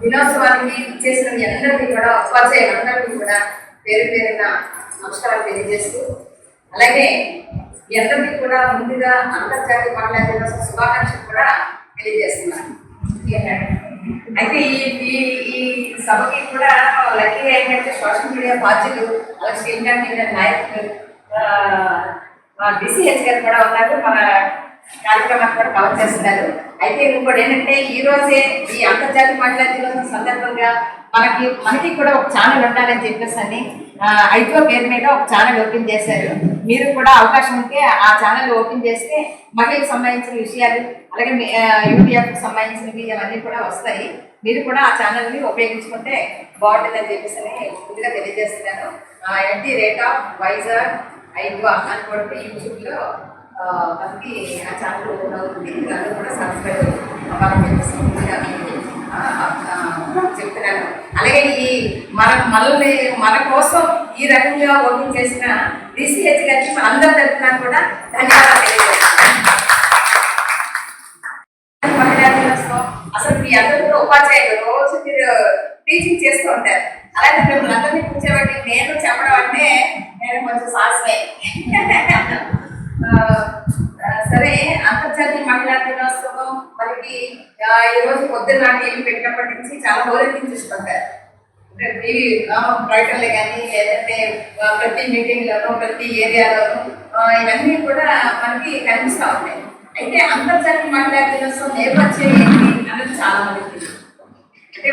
దినోత్సవాన్ని చేసిన మీ అందరికీ కూడా ఉపాధ్యాయులందరికీ కూడా పేరు పేరున నమస్కారాలు తెలియజేస్తూ అలాగే మీ అందరికీ కూడా ముందుగా అంతర్జాతీయ మహిళా దినోత్సవ శుభాకాంక్షలు కూడా తెలియజేస్తున్నాను. అయితే ఈ ఈ ఈ సభకి కూడా లక్కీ ఏంటంటే సోషల్ మీడియా బాధ్యులు అలాగే స్టేట్ మీడియా నాయకులు డిసిహెచ్ గారు కూడా ఉన్నారు. మన కార్యక్రమాన్ని కూడా కవర్ చేస్తున్నారు. అయితే ఇంకోటి ఏంటంటే ఈ రోజే ఈ అంతర్జాతీయ మహిళా దినోత్సవం సందర్భంగా మనకి మనకి కూడా ఒక ఛానల్ ఉండాలని చెప్పేసి అని ఐదో పేరు మీద ఒక ఛానల్ ఓపెన్ చేశారు. మీరు కూడా అవకాశం ఉంటే ఆ ఛానల్ ఓపెన్ చేస్తే మహిళలకు సంబంధించిన విషయాలు అలాగే యూటీఎఫ్కి సంబంధించినవి అవన్నీ కూడా వస్తాయి. మీరు కూడా ఆ ఛానల్ని ఉపయోగించుకుంటే బాగుంటుందని చెప్పేసి అని ముందుగా తెలియజేస్తున్నాను. ఎన్టీ రేట్ ఆఫ్ వైజాగ్ ఐద్వా అని కూడా యూట్యూబ్లో మనకి ఆ ఛానల్ ఓపెన్ అవుతుంది దాంట్లో కూడా సబ్స్క్రైబ్ అవ్వాలని చెప్పేసి చెప్తున్నాను. అలాగే ఈ మన మనల్ని మన కోసం ఈ రకంగా ఓపెన్ చేసిన డిసిహెచ్ గారికి మన అందరి తరఫున కూడా ధన్యవాదాలు తెలియజేస్తున్నాను. అసలు మీ అందరూ కూడా ఉపాధ్యాయులు రోజు మీరు టీచింగ్ చేస్తూ ఉంటారు. అలాగే మిమ్మల్ని అందరినీ కూర్చోబట్టి నేను చెప్పడం అంటే నేను కొంచెం సాహసమే. సరే అంతర్జాతీయ మహిళా దినోత్సవం మనకి ఈ రోజు పొద్దున్న టీవీ పెట్టినప్పటి నుంచి చాలా హోరెత్తించి చూసుకుంటారు. కానీ లేదంటే ప్రతి మీటింగ్లోనూ ప్రతి ఏరియాలోనూ ఇవన్నీ కూడా మనకి కనిపిస్తూ ఉంటాయి. అయితే అంతర్జాతీయ మహిళా దినోత్సవం నేపథ్యం ఏంటి అన్నది చాలా మందికి అంటే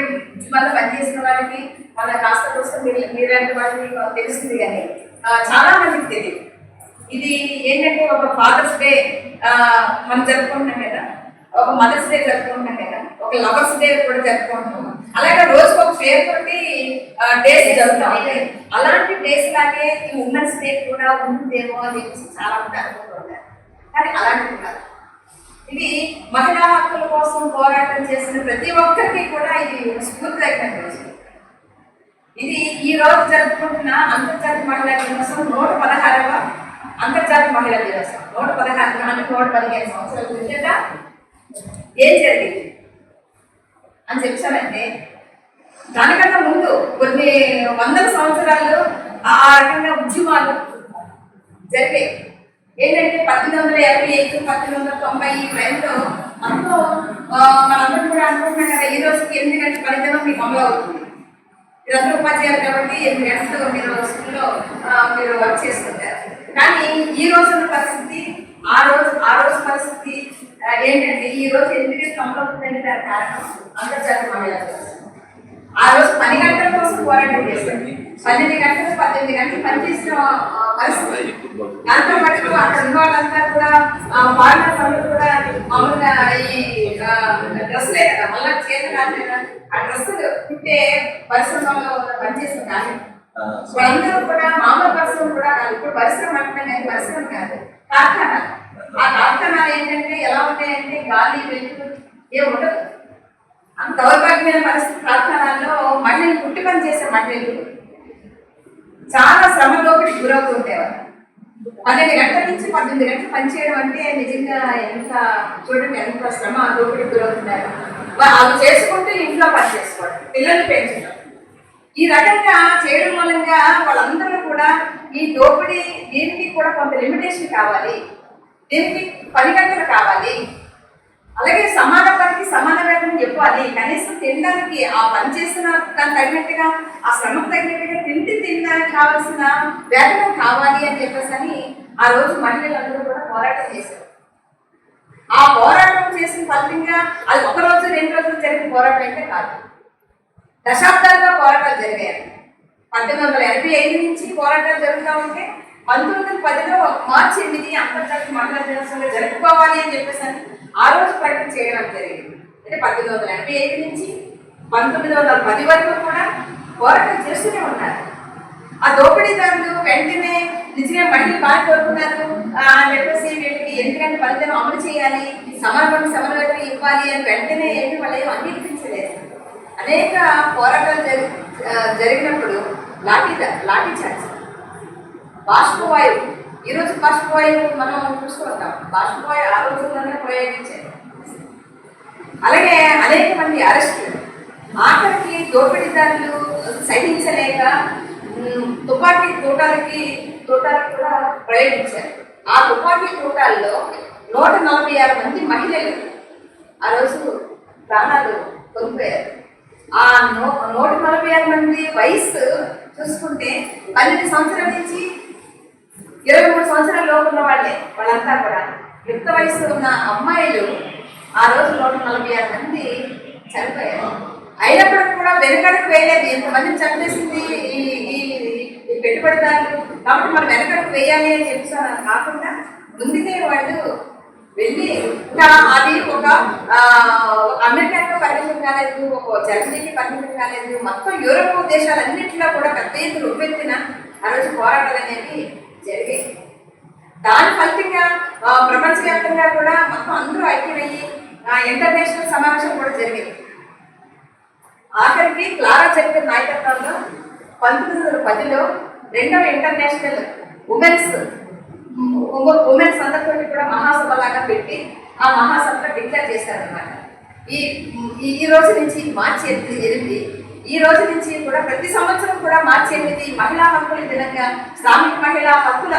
మళ్ళీ పనిచేసిన వాళ్ళకి వాళ్ళ కాస్త కోసం మీరు మీలాంటి వాళ్ళకి తెలుస్తుంది కానీ చాలా మందికి తెలియదు ఇది ఏంటంటే ఒక ఫాదర్స్ డే మనం జరుపుకుంటున్నాం కదా. ఒక మదర్స్ డే జరుపుకుంటున్నాం కదా. ఒక లవర్స్ డే కూడా జరుపుకుంటున్నాం. అలాగే రోజుకు ఒక పేరు తోటి డేస్ జరుగుతూ అలాంటి డేస్ లాగే ఈ ఉమెన్స్ డే కూడా ఉందేమో అని చెప్పేసి చాలా మంది అనుకుంటున్నారు కానీ అలాంటివి కాదు. ఇది మహిళా హక్కుల కోసం పోరాటం చేసిన ప్రతి ఒక్కరికి కూడా ఇది స్ఫూర్తిదాయకమైన రోజు. ఇది ఈ రోజు జరుపుకుంటున్న అంతర్జాతీయ మహిళా దినోత్సవం నూట పదహారవ అంతర్జాతీయ మహిళా దినోత్సవం. నూట పదహారు నాలుగు నూట పదిహేను సంవత్సరాల క్రిందట ఏం జరిగింది? అని చెప్పానంటే దానికన్నా ముందు కొన్ని వందల సంవత్సరాలు ఆ రకంగా ఉద్యమాలు జరిగాయి. ఏంటంటే పద్దెనిమిది వందల యాభై ఐదు పద్దెనిమిది వందల తొంభై ఈ టైంలో అందులో మనందరం కూడా అనుకుంటున్నాం కదా ఈ రోజుకి ఎనిమిది గంటల పనిదినం మీకు అమలు అవుతుంది. మీరందరూ ఉపాధ్యాయులు కాబట్టి ఎనిమిది గంటలు మీరు స్కూల్లో మీరు వర్క్ చేస్తుంటారు. కానీ ఈ రోజున్న పరిస్థితి ఆ రోజు ఆ రోజు పరిస్థితి ఏంటంటే ఈ రోజు అమలు అవుతుందంటే దానికి కారణం అంతర్జాతీయ మహిళా. ఆ రోజు పది గంటల కోసం పోరాటం చేశారు. పన్నెండు గంటలు పద్దెనిమిది గంటలు పనిచేసిన పరిస్థితి. దాంతో మటుకు అక్కడ ఉన్న వాళ్ళంతా కూడా ఫారినర్స్ అందరూ కూడా మామూలుగా ఈ డ్రెస్లే కదా మళ్ళీ చేత కాదు కదా ఆ డ్రెస్సులు కుట్టే పరిశ్రమలో పనిచేసిన కానీ వాళ్ళందరూ కూడా మామూలు పరిశ్రమ కూడా కాదు. ఇప్పుడు పరిశ్రమ అంటే పరిశ్రమ కాదు. కార్ఖానా. ఆ కార్ఖానాలు ఏంటంటే ఎలా ఉంటాయంటే గాలి వెలుగు ఏ ఉండదు. అంత దౌర్భాగ్యమైన పరిస్థితి కార్ఖానాల్లో మహిళలు పుట్టి పని చేసే మహిళలు చాలా శ్రమ దోపిడికి పన్నెండు గంటల నుంచి పద్దెనిమిది గంటలు పనిచేయడం అంటే నిజంగా ఎంత చూడండి ఎంత శ్రమ లోపలికి గురవుతున్నారు వాళ్ళు చేసుకుంటూ ఇంట్లో పని చేసుకోవడం పిల్లలు పెంచడం. ఈ రకంగా చేయడం మూలంగా వాళ్ళందరూ కూడా ఈ దోపిడీ దీనికి కూడా కొంత లిమిటేషన్ కావాలి. దీనికి పని గంటలు కావాలి. అలాగే సమాన పనికి సమాన వేతనం ఇవ్వాలి కనీసం తినడానికి ఆ పని చేసిన దానికి తగినట్టుగా ఆ శ్రమకు తగినట్టుగా తిండి తినడానికి కావాల్సిన వేతనం కావాలి అని చెప్పేసి అని ఆ రోజు మహిళలందరూ కూడా పోరాటం చేశారు. ఆ పోరాటం చేసిన ఫలితంగా అది ఒక రోజు రెండు రోజులు జరిగిన పోరాటం అయితే కాదు. దశాబ్దాలుగా పోరాటాలు జరిగాయి. పంతొమ్మిది వందల ఎనభై ఐదు నుంచి పోరాటాలు జరుగుతూ ఉంటే పంతొమ్మిది వందల పదిలో మార్చి ఎనిమిది అంతర్జాతీయ మహిళా దినోత్సవంగా జరుపుకోవాలి అని చెప్పేసి అని ఆ రోజు ప్రకటన చేయడం జరిగింది. అంటే పంతొమ్మిది వందల ఎనభై ఐదు నుంచి పంతొమ్మిది వందల పది వరకు కూడా పోరాటం చేస్తూనే ఉన్నారు. ఆ దోపిడీదారులు వెంటనే నిజంగా మహిళలు బాగా కోరుకున్నారు. ఆ, అని చెప్పేసి వీళ్ళకి ఎందుకంటే ఫలితం అమలు చేయాలి సమానమైన సమన్వయం ఇవ్వాలి అని వెంటనే ఏంటి వాళ్ళు ఏం అంగీకరించలేదు. అనేక పోరాటాలు జరి జరిగినప్పుడు లాఠీ లాఠీ చార్జ్. బాష్పవాయువు. ఈరోజు రోజు బాష్పవాయువు మనం చూస్తూ ఉంటాం. బాష్పవాయువు ఆ రోజుల్లోనే ప్రయోగించారు అలాగే అనేక మంది అరెస్టులు. ఆఖరికి దోపిడీదారులు సహించలేక తుపాకీ తూటాలకి తూటాలకు కూడా ప్రయోగించారు. ఆ తుపాకీ తూటాల్లో నూట నలభై ఆరు మంది మహిళలు ఆ రోజు ప్రాణాలు కోల్పోయారు. ఆ నూ నూట నలభై ఆరు మంది వయసు చూసుకుంటే పన్నెండు సంవత్సరాల నుంచి ఇరవై మూడు సంవత్సరాల లోపు ఉన్న వాళ్ళే వాళ్ళంతా కూడా. యుక్త వయసు ఉన్న అమ్మాయిలు ఆ రోజు నూట నలభై ఆరు మంది చనిపోయారు. అయినప్పటికీ కూడా వెనకడుగు వేయలేదు. ఎంతమందిని చంపేసింది ఈ ఈ పెట్టుబడిదారులు? కాబట్టి మనం వెనకడకు వేయాలి అని చెప్పి కాకుండా ముందుకే వాళ్ళు వెళ్ళి ఇంకా అది ఒక ఆ, అమెరికాలో పరిమితం కాలేదు ఒక జర్మనీకి పరిమితం కాలేదు మొత్తం యూరోప్ దేశాలన్నింటిలో కూడా పెద్ద ఎత్తున ఉప్పెత్తిన ఆ రోజు పోరాటాలు అనేవి జరిగాయి దాని ఫలితంగా ప్రపంచవ్యాప్తంగా కూడా మొత్తం అందరూ ఐక్యమయ్యి ఆ, ఇంటర్నేషనల్ సమావేశం కూడా జరిగింది. ఆఖరికి క్లారా చరిత్ర నాయకత్వంలో పంతొమ్మిది వందల పదిలో రెండవ ఇంటర్నేషనల్ ఉమెన్స్ ఉమెన్స్ అందరితోటి కూడా మహాసభ లాగా పెట్టి ఆ మహాసభలో డిక్లేర్ చేశారనమాట ఈ ఈ- రోజు నుంచి మార్చి ఎనిమిది ఈ రోజు నుంచి కూడా ప్రతి సంవత్సరం కూడా మార్చి ఎనిమిది మహిళా హక్కుల దినంగా శ్రామిక మహిళా హక్కుల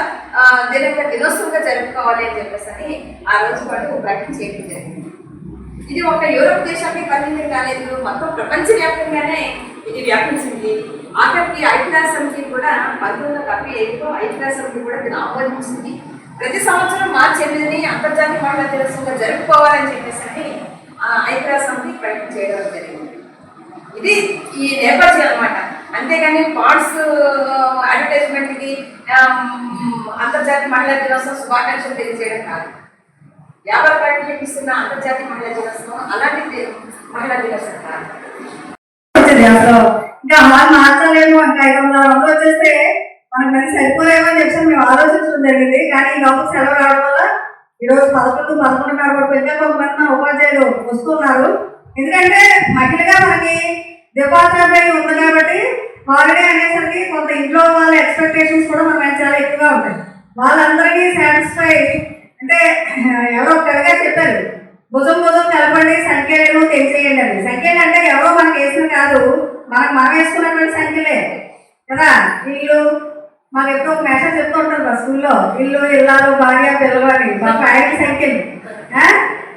దినంగా దినోత్సవంగా జరుపుకోవాలి అని చెప్పేసి అని ఆ రోజు వాళ్ళు ప్రకటన చేయడం జరిగింది. ఇది ఒక యూరోప్ దేశానికి పరిమితం కాలేదు మొత్తం ప్రపంచవ్యాప్తంగానే ఇది వ్యాపించింది. ఆఖరికి ఐక్యరాజ్య సమితి కూడా పంతొమ్మిది వందల డెబ్బై ఏడులో ఐక్యరాజ్య సమితి కూడా దీన్ని ఆహ్వానించింది ప్రతి సంవత్సరం మార్చి ఎనిమిదిని అంతర్జాతీయ మహిళా దినోత్సవంగా జరుపుకోవాలని చెప్పేసి అని ఆ ఐక్యరాజ్య సమితి ప్రకటన చేయడం జరిగింది. ఇది ఈ నేపథ్యం అన్నమాట. అంతేగాని పాడ్స్ అడ్వర్టైజ్మెంట్కి అంతర్జాతీయ మహిళా దినోత్సవం శుభాకాంక్షలు తెలియజేయడం కాదు. వ్యాపార ప్రకటనలకు ఇస్తున్న అంతర్జాతీయ మహిళా దినోత్సవం అలాంటి మహిళా దినోత్సవం కాదు. ఇంకా వాళ్ళు మార్చలేము అంటే. ఐదు వందల వందలు వచ్చేస్తే మనకు మంది సరిపోలేమో అని చెప్పి మేము ఆలోచించడం జరిగింది. కానీ ఈ లోపల సెలవు రావడం వల్ల ఈరోజు పదకొండు పదకొండున్నర వరకు ఇంకా కొంతమంది మన ఉపాధ్యాయులు వస్తున్నారు. ఎందుకంటే మహిళగా మనకి డిపార్ట్మెంట్ ఉంది కాబట్టి హాలిడే అనేసరికి కొంత ఇంట్లో వాళ్ళ ఎక్స్పెక్టేషన్స్ కూడా మన చాలా ఎక్కువగా ఉంటాయి. వాళ్ళందరికీ సాటిస్ఫై అంటే ఎవరో కవిగా చెప్పారు భుజం భుజం కలపండి సంఖ్యలను తెలిసేయండి అని. సంఖ్య అంటే ఎవరో మనకి వేసిన కాదు. మనకు మనం వేసుకున్నటువంటి సంఖ్యలే. కదా? ఇల్లు మాకు ఎప్పుడో మెసేజ్ చెప్తూ ఉంటారు మా స్కూల్లో. ఇల్లు ఇల్లాలు భార్య పిల్లలు అని. మా ఫ్యామిలీ సంఖ్యలు.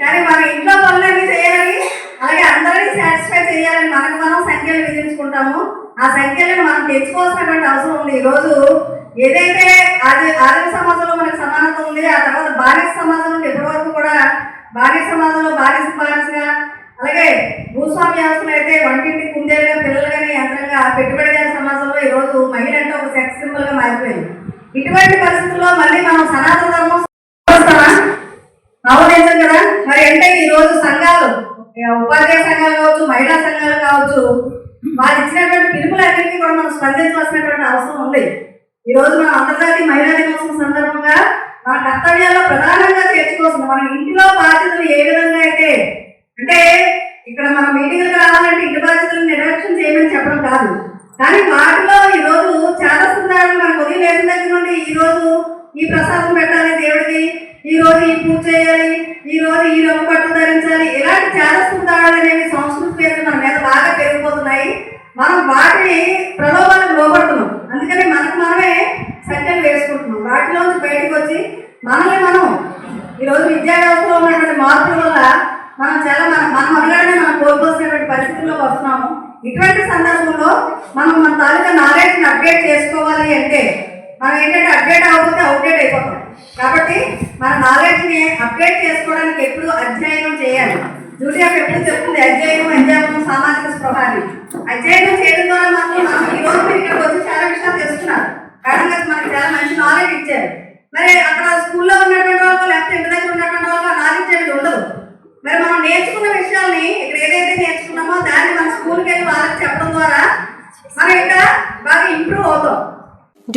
కానీ మన ఇంట్లో పనులన్నీ చేయాలని అలాగే అందరినీ సాటిస్ఫై చేయాలని మనకు మనం సంఖ్యలు విధించుకుంటాము. ఆ సంఖ్యలను మనం తెచ్చుకోవాల్సినటువంటి అవసరం ఉంది. ఈరోజు రోజు ఏదైతే ఆది ఆదిమ సమాజంలో మనకు సమానత ఉంది ఆ తర్వాత బాలిక సమాజం నుండి ఇప్పటి వరకు కూడా బాలిక సమాజంలో బాలిక బానిసగా అలాగే భూస్వామి వ్యవస్థలు అయితే వంటింటి కుందేలుగా పిల్లలు కానీ యంత్రంగా పెట్టుబడిదారు సమాజంలో ఈ రోజు మహిళ అంటే ఒక సెక్స్ సింబల్గా మారిపోయింది. ఇటువంటి పరిస్థితుల్లో మళ్ళీ మనం సనాతన ధర్మం వస్తామా? కదా? మరి అంటే ఈ రోజు సంఘాలు ఉపాధ్యాయ సంఘాలు కావచ్చు మహిళా సంఘాలు కావచ్చు వారు ఇచ్చినటువంటి పిలుపులన్నింటినీ కూడా మనం స్పందించవలసినటువంటి అవసరం ఉంది. ఈ రోజు మన అంతర్జాతీయ మహిళా దినోత్సవం సందర్భంగా మన కర్తవ్యాల్లో ప్రధానంగా చేర్చుకోవాల్సింది మన ఇంటిలో బాధ్యతలు ఏ విధంగా అయితే అంటే ఇక్కడ మన మీటింగ్లకు రావాలంటే ఇంటి బాధ్యతలు నిర్లక్ష్యం చేయమని చెప్పడం కాదు. కానీ వాటిలో ఈ రోజు చాలా సుందరాలు మనకు ఉదయం లేచిన దగ్గర నుండి ఈ రోజు ఈ ప్రసాదం పెట్టాలి దేవుడికి ఈ రోజు ఈ పూజ చేయాలి ఈ రోజు ఈ రంగు పట్టు ధరించాలి. ఇలాంటి చాలా సుందరాలు అనేవి సంస్కృతి పేరు మన మీద బాగా పెరిగిపోతున్నాయి. మనం వాటిని ప్రలోభాలకు లోపడుతున్నాం అందుకని మనకు మనమే సంఖ్యలు వేసుకుంటున్నాం. వాటిలోంచి బయటకు వచ్చి మనల్ని మనం ఈరోజు విద్యా వ్యవస్థలో ఉన్నటువంటి మార్పుల వల్ల మనం చాలా మన మన మనుగడనే మనం కోల్పోసినటువంటి పరిస్థితుల్లోకి వస్తున్నాము. ఇటువంటి సందర్భంలో మనం మన తాలూకా నాలెడ్జ్ని అప్డేట్ చేసుకోవాలి అంటే మనం ఏంటంటే అప్డేట్ అవ్వకపోతే అవుట్డేట్ అయిపోతాం. కాబట్టి మన నాలెడ్జ్ని అప్డేట్ చేసుకోవడానికి ఎప్పుడు అధ్యయనం చేయాలి. డ్యూటీ ఎప్పుడు చెప్తుంది అధ్యయనం అధ్యాపనం సామాజిక స్పృహాన్ని అధ్యయనం చేయడం ద్వారా మాత్రం మనం ఈ రోజు ఇక్కడికి వచ్చి చాలా విషయాలు తెలుస్తున్నారు